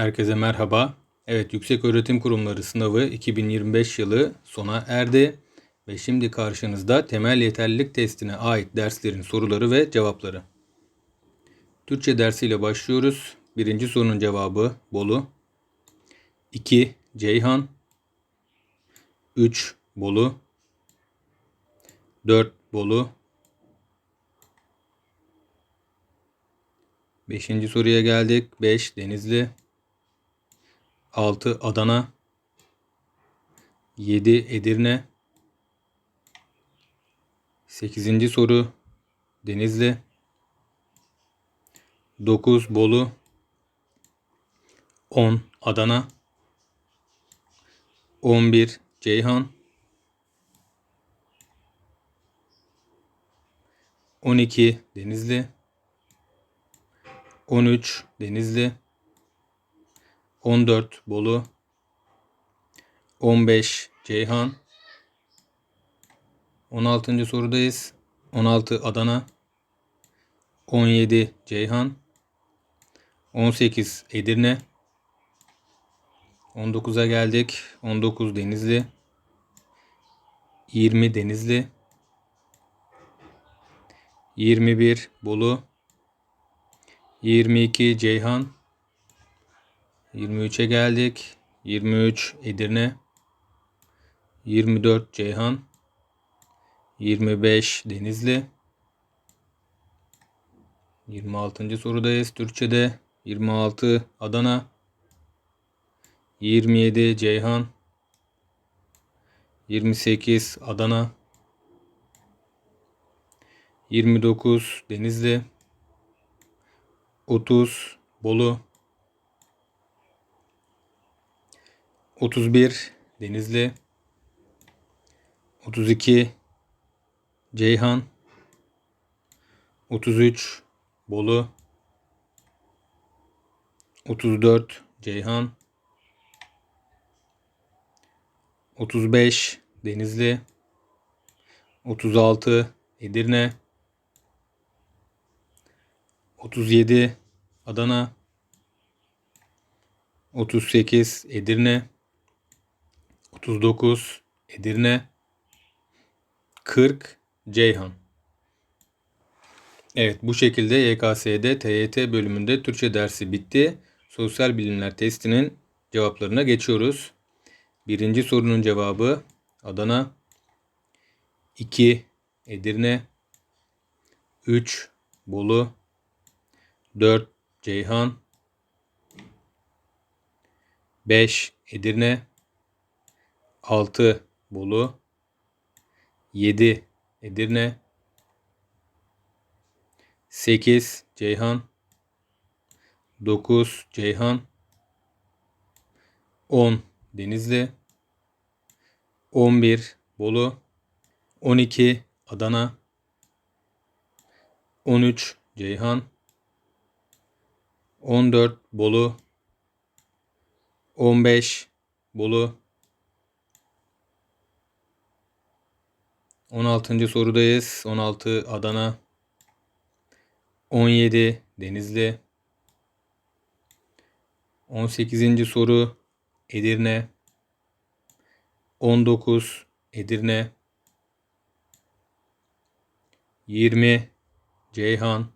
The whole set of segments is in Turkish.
Herkese merhaba. Evet, Yükseköğretim Kurumları sınavı 2025 yılı sona erdi ve şimdi karşınızda temel yeterlilik testine ait derslerin soruları ve cevapları. Türkçe dersiyle başlıyoruz. Birinci sorunun cevabı Bolu. 2. Ceyhan 3. Bolu 4. Bolu Beşinci soruya geldik. 5. Denizli 6. Adana 7. Edirne 8. soru Denizli 9. Bolu 10. Adana 11. Ceyhan 12. Denizli 13. Denizli 14 Bolu. 15 Ceyhan. 16. sorudayız. 16 Adana. 17 Ceyhan. 18 Edirne. 19'a geldik. 19 Denizli. 20 Denizli. 21 Bolu. 22 Ceyhan 23'e geldik. 23 Edirne. 24 Ceyhan. 25 Denizli. 26. sorudayız Türkçe'de. 26 Adana. 27 Ceyhan. 28 Adana. 29 Denizli. 30 Bolu. 31 Denizli. 32 Ceyhan. 33 Bolu. 34 Ceyhan. 35 Denizli. 36 Edirne. 37 Adana. 38 Edirne 39 Edirne. 40 Ceyhan. Evet bu şekilde YKS'de TYT bölümünde Türkçe dersi bitti. Sosyal bilimler testinin cevaplarına geçiyoruz. Birinci sorunun cevabı Adana. 2 Edirne. 3 Bolu. 4 Ceyhan. 5 Edirne 6 Bolu 7 Edirne 8 Ceyhan 9 Ceyhan 10 Denizli 11 Bolu 12 Adana 13 Ceyhan 14 Bolu 15 Bolu 16. sorudayız. 16 Adana 17 Denizli 18. soru Edirne 19 Edirne 20 Ceyhan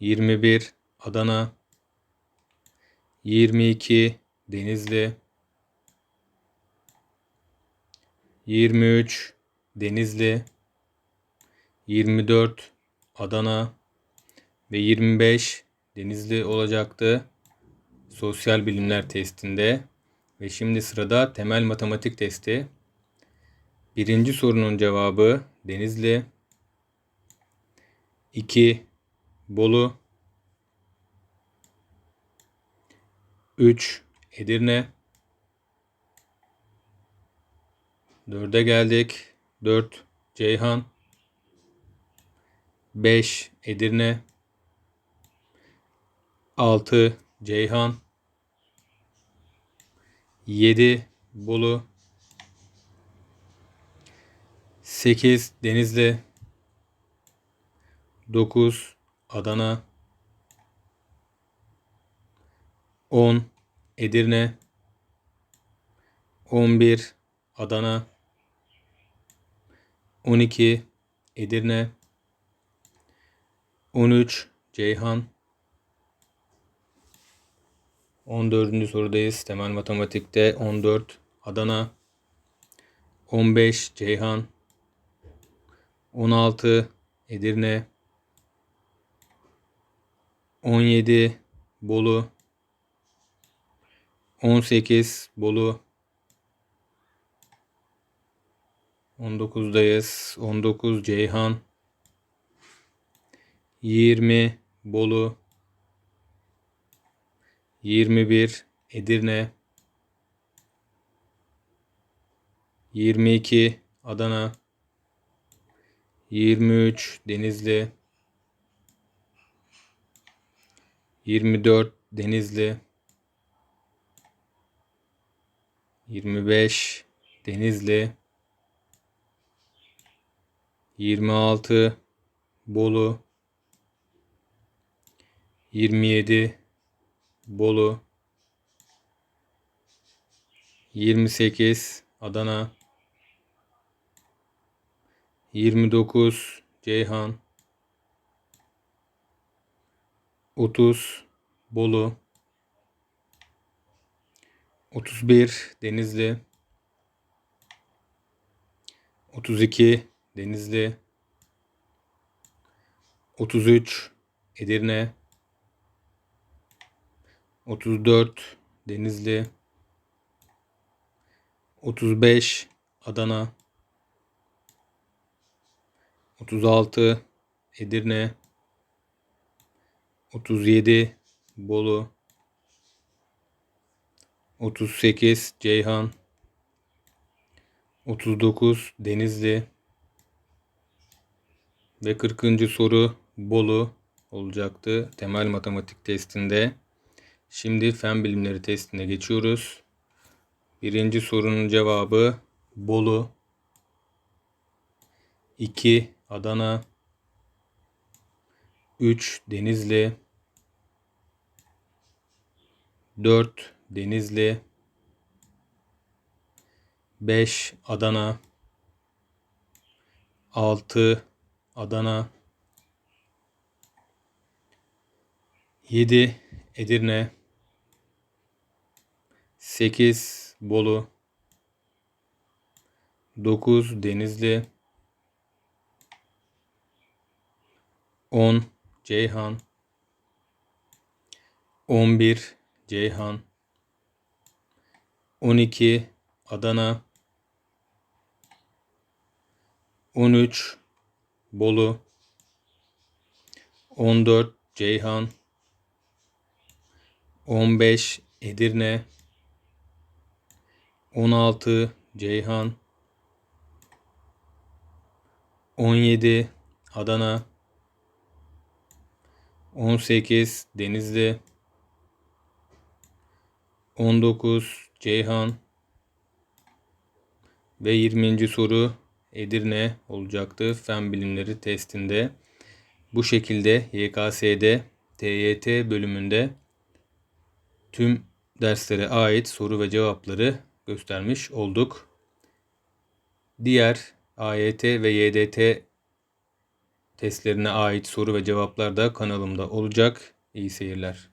21 Adana 22 Denizli 23 Denizli 24 Adana ve 25 Denizli olacaktı sosyal bilimler testinde ve şimdi sırada temel matematik testi. Birinci sorunun cevabı Denizli 2 Bolu 3 Edirne 4'e geldik. 4 Ceyhan. 5 Edirne. 6 Ceyhan. 7 Bolu. 8 Denizli. 9 Adana. 10 Edirne. 11 Adana 12 Edirne. 13 Ceyhan. 14. sorudayız. Temel matematikte 14 Adana. 15 Ceyhan. 16 Edirne. 17 Bolu. 18 Bolu 19'dayız. 19 Ceyhan 20 Bolu 21 Edirne 22 Adana 23 Denizli 24 Denizli 25 Denizli 26 Bolu. 27 Bolu. 28 Adana. 29 Ceyhan. 30 Bolu. 31 Denizli. 32 Denizli. 33 Edirne. 34 Denizli. 35 Adana. 36 Edirne. 37 Bolu. 38 Ceyhan. 39 Denizli ve 40. soru Bolu olacaktı temel matematik testinde. Şimdi fen bilimleri testine geçiyoruz. Birinci sorunun cevabı Bolu 2 Adana 3 Denizli 4 Denizli 5 Adana 6 Adana. 7 Edirne. 8 Bolu. 9 Denizli. 10 Ceyhan. 11 Ceyhan. 12 Adana. 13 Bolu. 14 Ceyhan. 15 Edirne. 16 Ceyhan. 17 Adana. 18 Denizli. 19 Ceyhan. Ve 20. soru Edirne olacaktı fen bilimleri testinde. Bu şekilde YKS'de TYT bölümünde tüm derslere ait soru ve cevapları göstermiş olduk. Diğer AYT ve YDT testlerine ait soru ve cevaplar da kanalımda olacak. İyi seyirler.